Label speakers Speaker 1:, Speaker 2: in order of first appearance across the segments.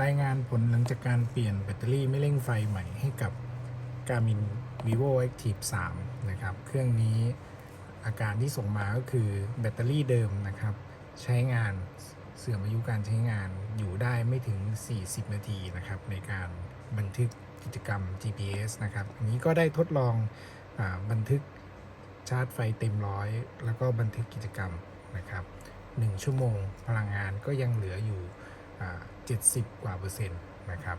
Speaker 1: รายงานผลหลังจากการเปลี่ยนแบตเตอรี่ไม่เร่งไฟใหม่ให้กับ Garmin Vivo Active 3 นะครับ เครื่องนี้อาการที่ส่งมาก็คือแบตเตอรี่เดิมนะครับ ใช้งานเสื่อมอายุการใช้งานอยู่ได้ไม่ถึง 40 นาทีนะครับ ในการบันทึกกิจกรรม GPS นะครับอันนี้ก็ได้ทดลองอบันทึกชาร์จไฟเต็มร้อย แล้วก็บันทึกกิจกรรมนะครับ 1 ชั่วโมงพลังงานก็ยังเหลืออยู่ 70 กว่าเปอร์เซ็นต์นะครับ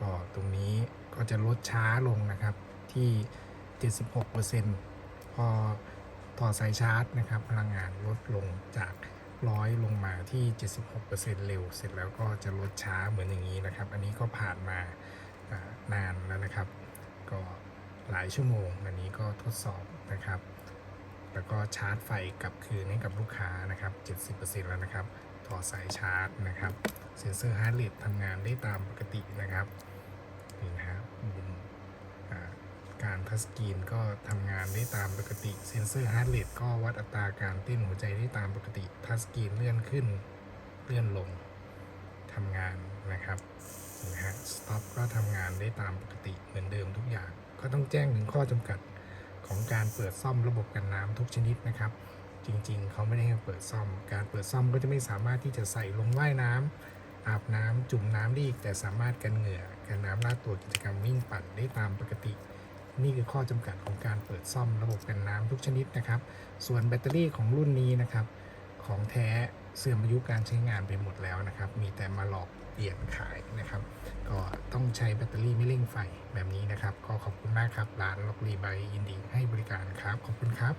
Speaker 1: ก็ตรงนี้ก็จะลดช้าลงนะครับที่ 76เปอร์เซ็นต์พอต่อสายชาร์จนะครับ พลังงานลดลงจากร้อยลงมาที่ 76เปอร์เซ็นต์เร็ว เสร็จแล้วก็จะลดช้าเหมือนอย่างนี้นะครับ อันนี้ก็ผ่านมาอ่านานแล้วนะครับ ก็หลายชั่วโมง อันนี้ก็ทดสอบนะครับ แล้วก็ชาร์จไฟกลับคืนให้กับลูกค้านะครับ 70%แล้วนะครับ ต่อสายชาร์จนะครับ เซนเซอร์ฮาร์ดเรททำงานได้ตามปกตินะครับนี่นะครับมุมการทัชสกรีนก็ทำงานได้ตามปกติ เซนเซอร์ฮาร์ดเรทก็วัดอัตราการเต้นหัวใจได้ตามปกติ ทัชสกรีนเลื่อนขึ้นเลื่อนลงทำงานนะครับนะฮะสต็อปก็ทำงานได้ตามปกติเหมือนเดิมทุกอย่าง ก็ต้องแจ้งถึงข้อจำกัดของการเปิดซ่อมระบบกันน้ำทุกชนิดนะครับ จริงๆ เขาไม่ได้ให้เปิดซ่อม การเปิดซ่อมก็จะไม่สามารถที่จะใส่ลงว่ายน้ำ อาบน้ำจุ่มน้ำได้อีกแต่สามารถกันเหงื่อกันน้ำลาดตัวกิจกรรมวิ่งปั่นได้ตามปกติ นี่คือข้อจำกัดของการเปิดซ่อมระบบกันน้ำทุกชนิดนะครับ ส่วนแบตเตอรี่ของรุ่นนี้นะครับ ของแท้เสื่อมอายุการใช้งานไปหมดแล้วนะครับ มีแต่มาหลอกเปลี่ยนขายนะครับ ก็ต้องใช้แบตเตอรี่ไม่เร่งไฟแบบนี้นะครับ ก็ขอบคุณมากครับร้านล็อกรีไบยินดีให้บริการครับขอบคุณครับ